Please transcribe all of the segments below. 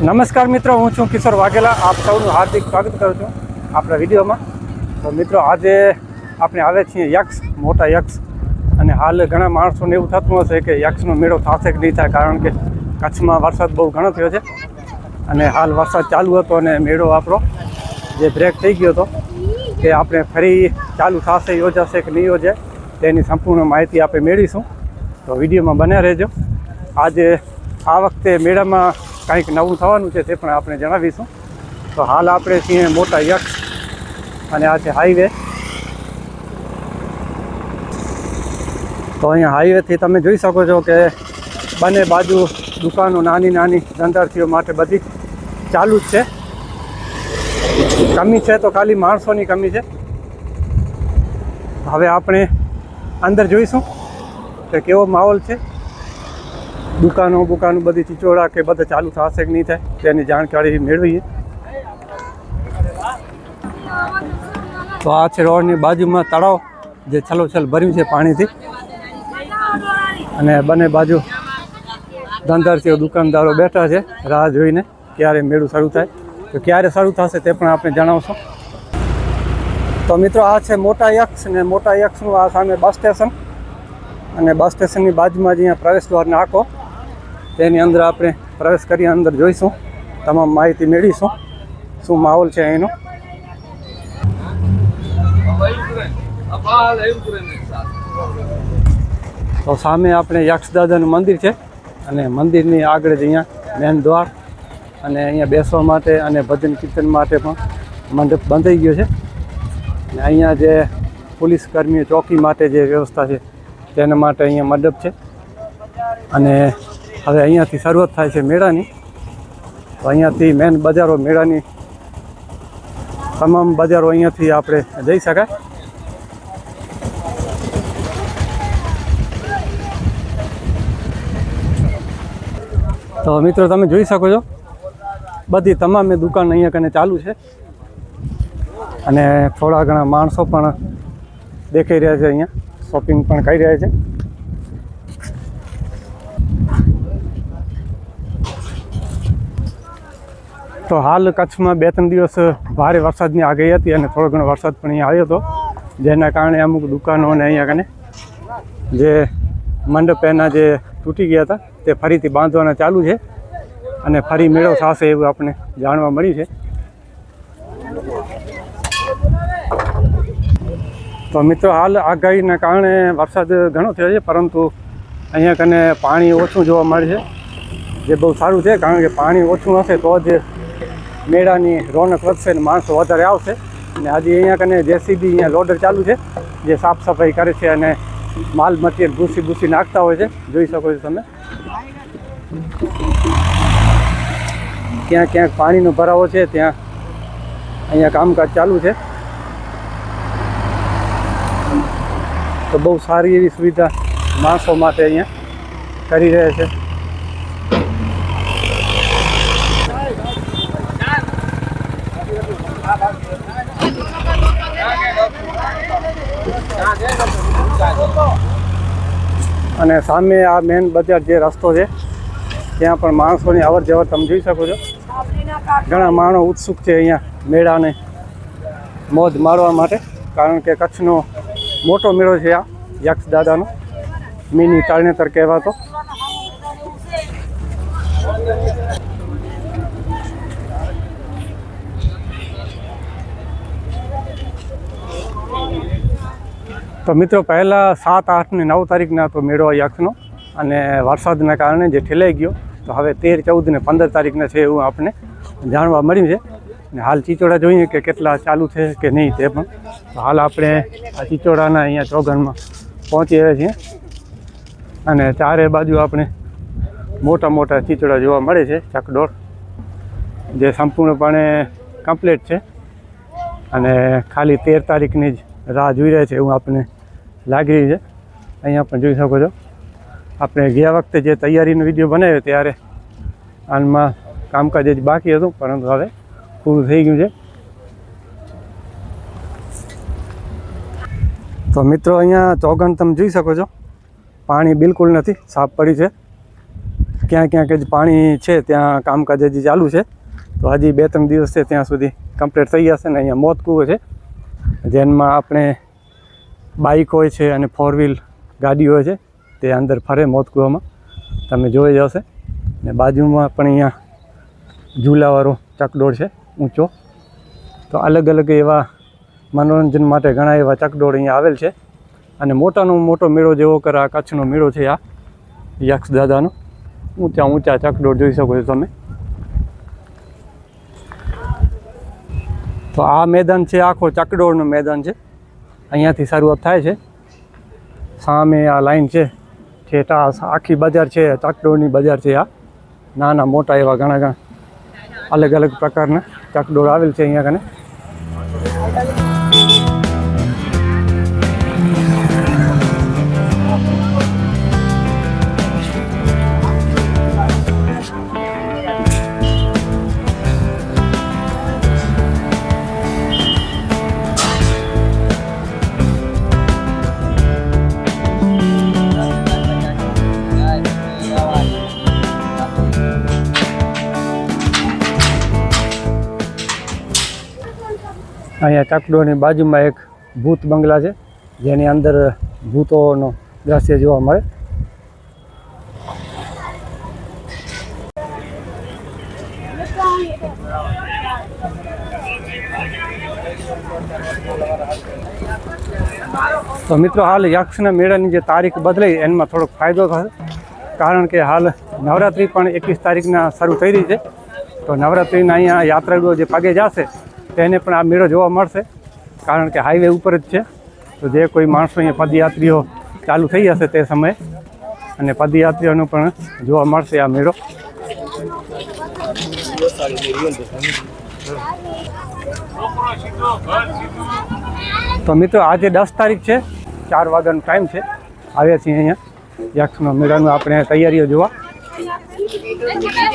નમસ્કાર મિત્રો, હું છું કિશોર વાઘેલા. આપ સૌનું હાર્દિક સ્વાગત કરું છું આપણા વિડીયોમાં. તો મિત્રો, આજે આપણે આવે છીએ યક્ષ, મોટા યક્ષ. અને હાલ ઘણા માણસોને એવું થતું હશે કે યક્ષનો મેળો થશે કે નહીં થાય, કારણ કે કચ્છમાં વરસાદ બહુ ઘણો થયો છે. અને હાલ વરસાદ ચાલુ હતો અને મેળો આપણો જે બ્રેક થઈ ગયો હતો તે આપણે ફરી ચાલુ થશે, યોજાશે કે નહીં યોજાય, તેની સંપૂર્ણ માહિતી આપણે મેળવીશું. તો વિડીયોમાં બન્યા રહેજો. આજે આ વખતે મેળામાં કંઈક નવું થવાનું છે તે પણ આપણે જણાવીશું. તો હાલ આપણે છીએ મોટા યક્ષ અને આ છે હાઈવે. તો અહીંયા હાઈવેથી તમે જોઈ શકો છો કે બંને બાજુ દુકાનો નાની નાની ધંધાર્થીઓ માટે બધી ચાલુ જ છે. કમી છે તો ખાલી માણસોની કમી છે. હવે આપણે અંદર જોઈશું કે કેવો માહોલ છે. દુકાનો બુકાનો બધી ચીચોડા કે બધા ચાલુ થશે કે નહીં થાય તેની જાણકારી મેળવીએ. તો આ છે રોડની બાજુમાં તળાવ, જે છલોછલ ભર્યું છે પાણીથી. અને બંને બાજુ ધંધાર્થીઓ, દુકાનદારો બેઠા છે રાહ જોઈને ક્યારે મેળું શરૂ થાય, તો ક્યારે શરૂ થશે તે પણ આપણે જણાવશો. તો મિત્રો, આ છે મોટા યક્ષ ને મોટા યક્ષનું આ સામે બસ સ્ટેશન. અને બસ સ્ટેશનની બાજુમાં જ અહીંયા પ્રવેશ નાખો તેની અંદર આપણે પ્રવેશ કરી અંદર જોઈશું, તમામ માહિતી મેળવીશું, શું માહોલ છે અહીંનો. તો સામે આપણે યક્ષદાદાનું મંદિર છે અને મંદિરની આગળ જ અહીંયા મેન દ્વાર અને અહીંયા બેસવા માટે અને ભજન કીર્તન માટે પણ મંડપ બંધાઈ ગયો છે. અને અહીંયા જે પોલીસ કર્મીઓ ચોકી માટે જે વ્યવસ્થા છે, તેના માટે અહીંયા મંડપ છે. અને હવે અહીંયાથી શરૂઆત થાય છે મેળાની. તો અહીંયાથી મેન બજારો મેળાની. તમામ બજારો અહીંયાથી આપણે જઈ શકાય. તો મિત્રો, તમે જોઈ શકો છો. બધી તમામે દુકાન અહીંયા કને ચાલુ છે. અને થોડા ઘણા માણસો પણ દેખાઈ રહ્યા છે અહીંયા. શોપિંગ પણ કરી રહ્યા છે. તો હાલ કચ્છમાં બે ત્રણ દિવસ ભારે વરસાદની આગાહી હતી અને થોડો ઘણો વરસાદ પણ અહીંયા આવ્યો હતો. જેના કારણે અમુક દુકાનો અને અહીંયા કને જે મંડપ એના જે તૂટી ગયા હતા, તે ફરીથી બાંધવાના ચાલુ છે અને ફરી મેળો થશે એવું આપણે જાણવા મળ્યું છે. તો મિત્રો, હાલ આગાહીના કારણે વરસાદ ઘણો થયો છે, પરંતુ અહીંયા કને પાણી ઓછું જોવા મળે છે. જે બહુ સારું છે, કારણ કે પાણી ઓછું હશે તો જ મેળાની રોનક વધશે અને માણસો વધારે આવશે. અને આજે અહીંયા કને જેસીબી અહીંયા લોડર ચાલુ છે, જે સાફ સફાઈ કરે છે અને માલ મટીરિયલ ભૂસી ભૂસી નાખતા હોય છે. જોઈ શકો છો તમે. ક્યાં ક્યાંક પાણીનો ભરાવો છે, ત્યાં અહીંયા કામકાજ ચાલુ છે. તો બહુ સારી એવી સુવિધા માણસો માટે અહીંયા કરી રહ્યા છે. અને સામે આ મેન બજાર જે રસ્તો છે, ત્યાં પણ માણસોની અવર જવર તમે જોઈ શકો છો. ઘણા માણસો ઉત્સુક છે અહીંયા મેળાને મોજ મારવા માટે, કારણ કે કચ્છનો મોટો મેળો છે આ યક્ષ દાદાનો, મિની તરણેતર કહેવાતો. તો મિત્રો, પહેલાં સાત, આઠ ને નવ તારીખના તો મેળો યક્ષનો અને વરસાદના કારણે જે ઠેલાઈ ગયો, તો હવે તેર, ચૌદ ને પંદર તારીખના છે એવું આપણે જાણવા મળ્યું છે. અને હાલ ચીચોડા જોઈએ કે કેટલા ચાલુ છે કે નહીં તે પણ. તો હાલ આપણે આ ચીચોડાના અહીંયા ચોગનમાં પહોંચી રહ્યા છીએ. અને ચારે બાજુ આપણે મોટા મોટા ચીચોડા જોવા મળે છે, ચકડોળ, જે સંપૂર્ણપણે કમ્પ્લીટ છે. અને ખાલી તેર તારીખની જ રાહ જોઈ રહ્યા છે એવું આપણને લાગી રહ્યું છે. અહીંયા પણ જોઈ શકો છો. આપણે ગયા વખતે જે તૈયારીનો વીડિયો બનાવ્યો ત્યારે આનમાં કામકાજ જ બાકી હતું, પરંતુ હવે પૂરું થઈ ગયું છે. તો મિત્રો, અહીંયા ચોગન તમે જોઈ શકો છો. પાણી બિલકુલ નથી, સાફ પડી છે. ક્યાં ક્યાંક જ પાણી છે, ત્યાં કામકાજ હજી ચાલુ છે. તો હજી બે ત્રણ દિવસ છે ત્યાં સુધી કમ્પ્લીટ થઈ જશે ને અહીંયા મોત કૂવો છે. જેનમાં આપણે બાઇક હોય છે અને ફોર વ્હીલ ગાડી હોય છે, તે અંદર ફરે મોતકુવામાં તમે જોઈ જશે ને બાજુમાં પણ અહીંયા ઝૂલાવાળો ચકડોળ છે, ઊંચો. તો અલગ અલગ એવા મનોરંજન માટે ઘણા એવા ચકડોળ અહીંયા આવેલ છે. અને મોટાનો મોટો મેળો જેવો કરે આ કચ્છનો મેળો છે આ યક્ષ દાદાનો. ઊંચા ઊંચા ચકડોળ જોઈ શકો છો તમે. તો આ મેદાન છે, આખો ચકડોળનું મેદાન છે. અહીંયાથી શરૂઆત થાય છે. સામે આ લાઈન છે. ઠેઠ આખી બજાર છે, ચકડોળની બજાર છે આ. નાના મોટા એવા ઘણા ઘણા. અલગ અલગ પ્રકારના ચકડોળ આવેલ છે અહીંયા કને. અહીંયા ચાકડોની બાજુમાં એક ભૂત બંગલા છે, જેની અંદર ભૂતોનો દ્રશ્ય જોવા મળે. તો મિત્રો, હાલ યક્ષના મેળાની જે તારીખ બદલાઈ એમાં થોડોક ફાયદો થશે. કારણ કે હાલ નવરાત્રિ પણ એકવીસ તારીખના શરૂ થઈ રહી છે. તો નવરાત્રિના અહીંયા યાત્રાળુઓ જે પગે જશે તેને પણ આ મેળો જોવા મળશે. કારણ કે હાઈવે ઉપર જ છે. તો જે કોઈ માણસો અહીંયા પદયાત્રીઓ ચાલુ થઈ જશે તે સમયે અને પદયાત્રીઓનું પણ જોવા મળશે આ મેળો. તો મિત્રો, આજે દસ તારીખ છે. ચાર વાગ્યાનો ટાઈમ છે. આવ્યા છીએ અહીંયા. યક્ષનો મેળાનું આપણે તૈયારીઓ જોવા.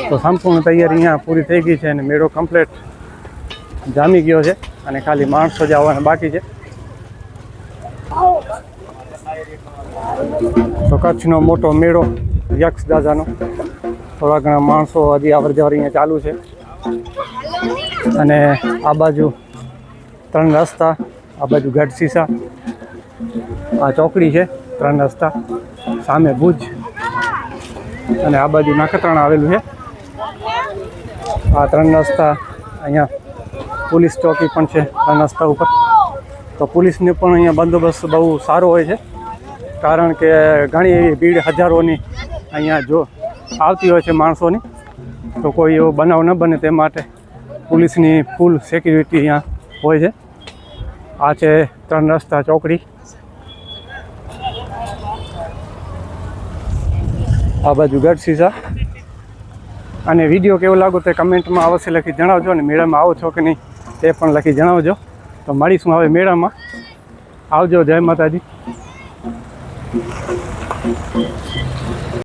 તો સંપૂર્ણ તૈયારી અહીંયા પૂરી થઈ ગઈ છે અને મેળો કમ્પ્લીટ જામી ગયો છે અને ખાલી માણસો જ આવવાના બાકી છે. તો કચ્છનો મોટો મેળો યક્ષ દાદાનો. થોડા ઘણા માણસો હજી અવર જવર અહીંયા ચાલુ છે. અને આ બાજુ ત્રણ રસ્તા, આ બાજુ ગઢસીસા આ ચોકડી છે, ત્રણ રસ્તા. સામે ભુજ અને આ બાજુ નખત્રાણા આવેલું છે. આ ત્રણ રસ્તા અહીંયા પોલીસ ચોકી પણ છે આ રસ્તા ઉપર. તો પોલીસને પણ અહીંયા બંદોબસ્ત બહુ સારો હોય છે. કારણ કે ઘણી એવી ભીડ હજારોની અહીંયા જો આવતી હોય છે માણસોની. તો કોઈ એવો બનાવ ન બને તે માટે પોલીસની ફૂલ સિક્યુરિટી અહીંયા હોય છે. આ છે ત્રણ રસ્તા ચોકડી. આ બાજુ ગઢસીસા અને વીડિયો કેવો લાગો તે કમેન્ટમાં અવશ્ય લખી જણાવજો અને મેળામાં આવો છો કે નહીં. તે પણ લખી જણાવજો. તો મળીશું હવે મેળામાં. આવજો જય માતાજી.